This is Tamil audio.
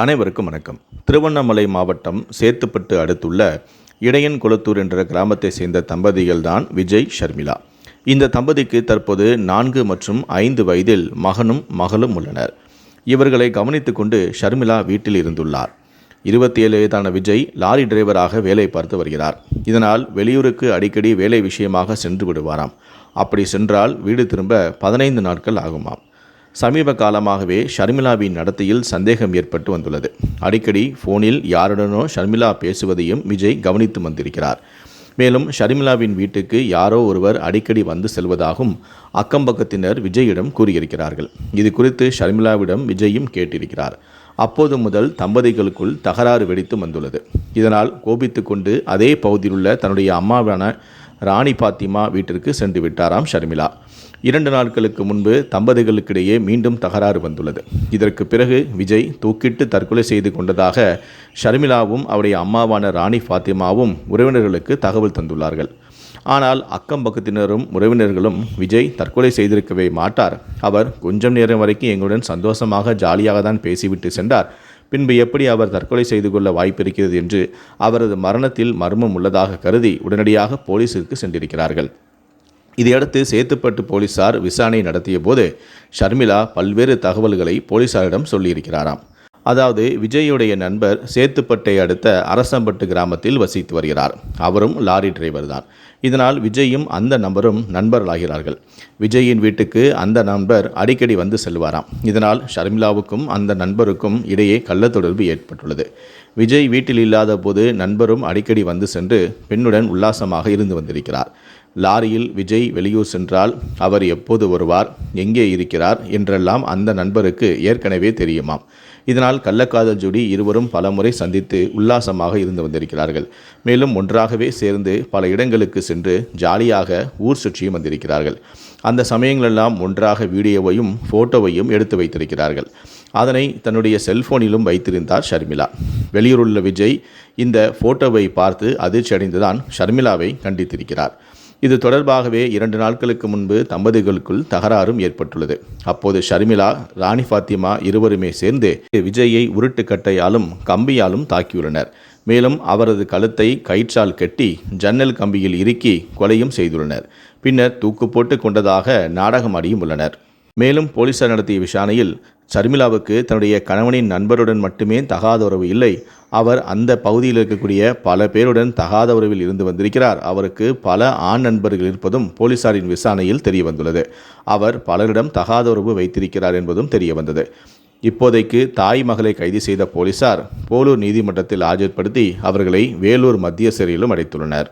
அனைவருக்கும் வணக்கம். திருவண்ணாமலை மாவட்டம் சேத்துப்பட்டு அடுத்துள்ள இடையன் குளத்தூர் என்ற கிராமத்தை சேர்ந்த தம்பதிகள் தான் விஜய் ஷர்மிளா. இந்த தம்பதிக்கு தற்போது நான்கு மற்றும் ஐந்து வயதில் மகனும் மகளும் உள்ளனர். இவர்களை கவனித்து கொண்டு ஷர்மிளா வீட்டில் இருந்துள்ளார். இருபத்தி ஏழு வயதான விஜய் லாரி டிரைவராக வேலை பார்த்து வருகிறார். இதனால் வெளியூருக்கு அடிக்கடி வேலை விஷயமாக சென்று விடுவாராம். அப்படி சென்றால் வீடு திரும்ப பதினைந்து நாட்கள் ஆகுமாம். சமீப காலமாகவே ஷர்மிளாவின் நடத்தையில் சந்தேகம் ஏற்பட்டு வந்துள்ளது. அடிக்கடி ஃபோனில் யாருடனோ ஷர்மிளா பேசுவதையும் விஜய் கவனித்து வந்திருக்கிறார். மேலும் ஷர்மிளாவின் வீட்டுக்கு யாரோ ஒருவர் அடிக்கடி வந்து செல்வதாகவும் அக்கம்பக்கத்தினர் விஜயிடம் கூறியிருக்கிறார்கள். இது குறித்து ஷர்மிளாவிடம் விஜயும் கேட்டிருக்கிறார். அப்போது முதல் தம்பதிகளுக்குள் தகராறு வெடித்து வந்துள்ளது. இதனால் கோபித்து கொண்டு அதே பகுதியிலுள்ள தன்னுடைய அம்மாவான ராணி பாத்திமா வீட்டிற்கு சென்று விட்டாராம் ஷர்மிளா. இரண்டு நாட்களுக்கு முன்பு தம்பதிகளுக்கிடையே மீண்டும் தகராறு வந்துள்ளது. இதற்கு பிறகு விஜய் தூக்கிட்டு தற்கொலை செய்து கொண்டதாக ஷர்மிளாவும் அவருடைய அம்மாவான ராணி ஃபாத்திமாவும் உறவினர்களுக்கு தகவல் தந்துள்ளார்கள். ஆனால் அக்கம் பக்கத்தினரும் உறவினர்களும் விஜய் தற்கொலை செய்திருக்கவே மாட்டார். அவர் கொஞ்சம் நேரம் வரைக்கும் எங்களுடன் சந்தோஷமாக ஜாலியாக தான் பேசிவிட்டு சென்றார். பின்பு எப்படி அவர் தற்கொலை செய்து கொள்ள வாய்ப்பிருக்கிறது என்று அவரது மரணத்தில் மர்மம் உள்ளதாக கருதி உடனடியாக போலீசிற்கு சென்றிருக்கிறார்கள். இதையடுத்து சேத்துப்பட்டு போலீசார் விசாரணை நடத்திய போது ஷர்மிளா பல்வேறு தகவல்களை போலீசாரிடம் சொல்லியிருக்கிறாராம். அதாவது விஜயுடைய நண்பர் சேத்துப்பட்டை அடுத்த அரசம்பட்டு கிராமத்தில் வசித்து வருகிறார். அவரும் லாரி டிரைவர் தான். இதனால் விஜயும் அந்த நபரும் நண்பர்களாகிறார்கள். விஜயின் வீட்டுக்கு அந்த நண்பர் அடிக்கடி வந்து செல்வாராம். இதனால் ஷர்மிளாவுக்கும் அந்த நண்பருக்கும் இடையே கள்ளத்தொடர்பு ஏற்பட்டுள்ளது. விஜய் வீட்டில் இல்லாத போது நண்பரும் அடிக்கடி வந்து சென்று பெண்ணுடன் உல்லாசமாக இருந்து வந்திருக்கிறார். லாரியில் விஜய் வெளியூர் சென்றால் அவர் எப்போது வருவார் எங்கே இருக்கிறார் என்றெல்லாம் அந்த நண்பருக்கு ஏற்கனவே தெரியுமாம். இதனால் கள்ளக்காதல் ஜோடி இருவரும் பலமுறை சந்தித்து உல்லாசமாக இருந்து வந்திருக்கிறார்கள். மேலும் ஒன்றாகவே சேர்ந்து பல இடங்களுக்கு சென்று ஜாலியாக ஊர் சுற்றியும் வந்திருக்கிறார்கள். அந்த சமயங்களெல்லாம் ஒன்றாக வீடியோவையும் ஃபோட்டோவையும் எடுத்து வைத்திருக்கிறார்கள். அதனை தன்னுடைய செல்போனிலும் வைத்திருந்தார் ஷர்மிளா. வெளியூருள்ள விஜய் இந்த ஃபோட்டோவை பார்த்து அதிர்ச்சி அடைந்துதான் ஷர்மிளாவை கண்டித்திருக்கிறார். இது தொடர்பாகவே இரண்டு நாட்களுக்கு முன்பு தம்பதிகளுக்குள் தகராறும் ஏற்பட்டுள்ளது. அப்போது ஷர்மிளா ராணி ஃபாத்திமா இருவருமே சேர்ந்து விஜயை உருட்டுக்கட்டையாலும் கம்பியாலும் தாக்கியுள்ளனர். மேலும் அவரது கழுத்தை கயிற்றால் கட்டி ஜன்னல் கம்பியில் இறுக்கி கொலையும் செய்துள்ளனர். பின்னர் தூக்கு போட்டு கொண்டதாக நாடகமாடியும் உள்ளனர். மேலும் போலீசார் நடத்திய விசாரணையில் ஷர்மிளாவுக்கு தன்னுடைய கணவனின் நண்பருடன் மட்டுமே தகாத உறவு இல்லை அவர் அந்த பகுதியில் இருக்கக்கூடிய பல பேருடன் தகாத உறவில் இருந்து வந்திருக்கிறார். அவருக்கு பல ஆண் நண்பர்கள் இருப்பதும் போலீசாரின் விசாரணையில் தெரிய வந்துள்ளது அவர் பலரிடம் தகாத உறவு வைத்திருக்கிறார் என்பதும் தெரிய வந்தது இப்போதைக்கு தாய் மகளை கைது செய்த போலீசார் போலூர் நீதிமன்றத்தில் ஆஜர்படுத்தி அவர்களை வேலூர் மத்திய சிறையிலும் அடைத்துள்ளனர்.